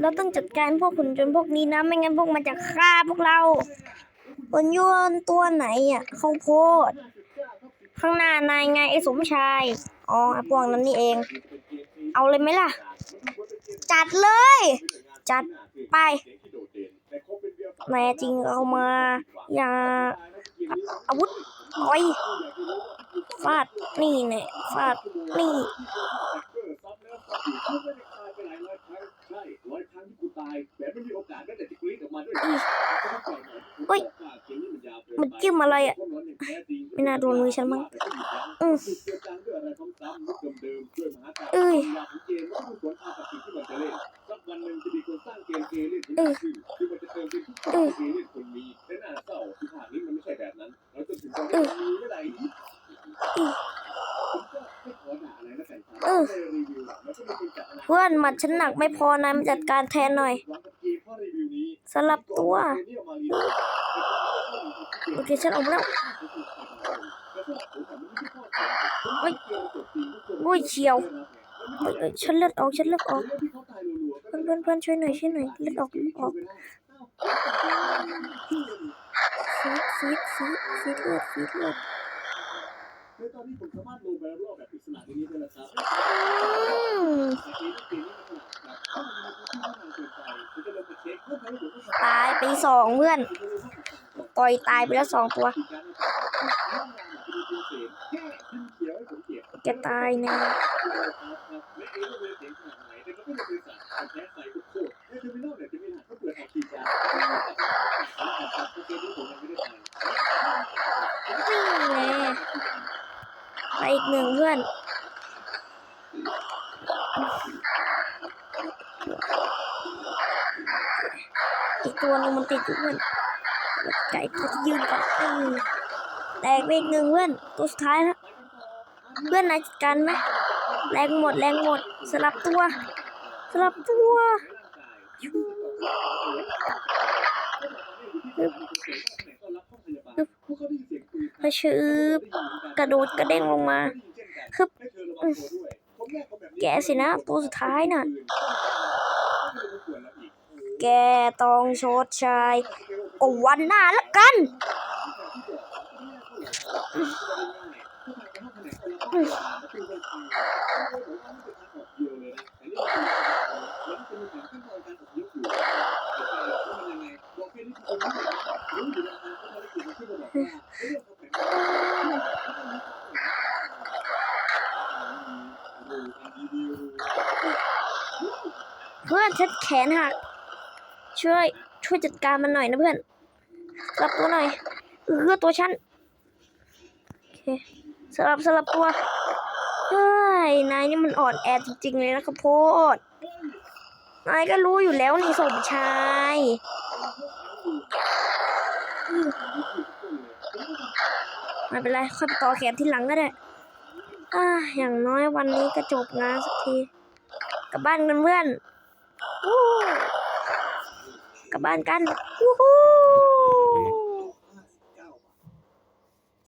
เราต้องจัดการพวกขุนจนพวกนี้นะ ไม่งั้นพวกมันจะฆ่าพวกเราบนยวนตัวไหนอะเข้าโพด ข้างหน้านายไงไอ้สมชาย อ๋อไอ้พวกนั้นนี่เอง เอาเลยไหมล่ะ จัดเลย จัดไปแน่จริงเอามาอย่าอาวุธต่อยฟาดนี่แน่ฟาดนี่ เฮ้ย มันจิ้มอะไรอะ ไม่น่าโดนมือฉันมั้งอือเอ้ยเออเออเออเออเพื่อนหมัดฉันหนักไม่พอนายมาจัดการแทนหน่อย สลับตัวโอเคฉันออกแล้วโอ้ยโอ้ยเฉียวเอ้ยฉันเลือดออกฉันเลือดออกเพื่อนเพื่อนเพื่อนช่วยหน่อยช่วยหน่อยเลือดออกเลือดออกฟีดฟีดฟีดฟีดเลือดฟีดเลือดในตอืมตายไปรอบแบบปริศนาในนี้ได้แล้วครับ สองเพื่อนต่อยตายไปแล้วสองตัวจะตายน่นี่แน่ไปอีกหนึ่งเพื่อน อีก ตัวนึงมันติดอยู่เพื่อนไก่ตัวที่ยืนก่อนเออแตกไปอีกหนึ่งเพื่อนตัวสุดท้ายแล้วเพื่อนนายจัดการไหมแรงหมดแรงหมดสลับตัวสลับตัวฮึบฮึบฮึบชืบกระโดดกระเด้งลงมาฮึบแกสินะตัวสุดท้ายน่ะ แกต้องชดใช้ก็วันหน้าละกัน เพื่อนฉันแขนหัก ช่วย ช่วยจัดการมันหน่อยนะเพื่อนสลับตัวหน่อยเออตัวฉันโอเคสลับสลับตัวเฮ้ยนายนี่มันอ่อนแอจริงๆเลยนะข้าวโพดนายก็รู้อยู่แล้วนี่สมชายไม่เป็นไรค่อยไปต่อแขนที่หลังก็ได้อ่าอย่างน้อยวันนี้ก็จบงานสักที กลับบ้านกันเพื่อน วู้กลับบ้านกันวู้ฮู้